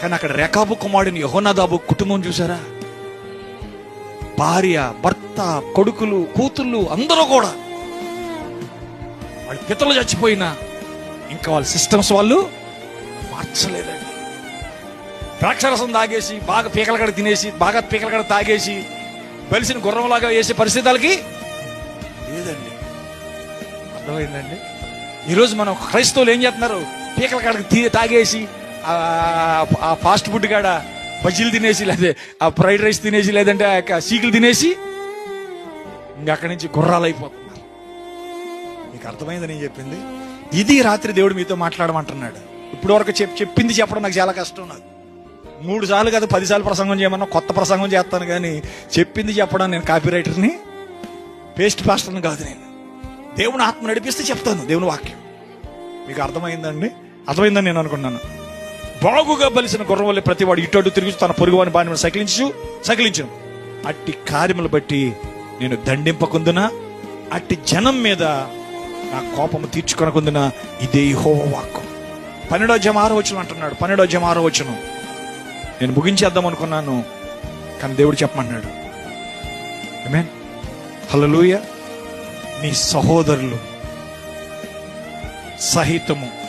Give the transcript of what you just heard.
కానీ అక్కడ రేఖాబు కుమారుడిని యహోనాదాబు కుటుంబం చూసారా భార్య భర్త కొడుకులు కూతుళ్ళు అందరూ కూడా వాళ్ళ పితలు చచ్చిపోయినా ఇంకా వాళ్ళ సిస్టమ్స్ వాళ్ళు మార్చలేదండి. ద్రాక్షరసం తాగేసి బాగా పీకల కడ తినేసి బాగా పీకల కడ తాగేసి బలిసిన గుర్రంలాగా వేసే పరిస్థితులకి లేదండి. అర్థమైందండి? ఈరోజు మనం క్రైస్తవులు ఏం చేస్తున్నారు? పీకల కాడకి తీ తాగేసి ఆ- ఫాస్ట్ ఫుడ్ కాడ బజ్జీలు తినేసి లేదా ఆ ఫ్రైడ్ రైస్ తినేసి లేదంటే ఆ యొక్క సీకులు తినేసి ఇంకా అక్కడి నుంచి గుర్రాలు అయిపోతున్నారు. మీకు అర్థమైంది నేను చెప్పింది? ఇది రాత్రి దేవుడు మీతో మాట్లాడమంటున్నాడు. ఇప్పుడు వరకు చెప్ చెప్పింది చెప్పడం నాకు చాలా కష్టం నాకు. మూడు సార్లు కాదు పదిసార్లు ప్రసంగం చేయమన్నా కొత్త ప్రసంగం చేస్తాను కానీ చెప్పింది చెప్పడం నేను కాపీ రైటర్ని పేస్ట్ పాస్టర్ని కాదు నేను. దేవుని ఆత్మ నడిపిస్తే చెప్తాను దేవుని వాక్యం. మీకు అర్థమైందండి? అర్థమైందని నేను అనుకున్నాను బాగుగా బలిసిన గుర్రం వల్ల ప్రతి వాడు ఇటు అటు తిరిగి తన పొరుగు వాని బాని సకిలించు సకిలించను. అట్టి కార్యములు బట్టి నేను దండింపకుందునా? అట్టి జనం మీద నా కోపము తీర్చుకొనకుందిన? ఇదే హోవ వాక్కు. పన్నెండో జమారో వచ్చిన అంటున్నాడు. పన్నెండో జమారో వచ్చును నేను ముగించేద్దాం అనుకున్నాను కానీ దేవుడు చెప్పమన్నాడు ఆమేన్ హల్లెలూయా నీ సహోదరులు సహితము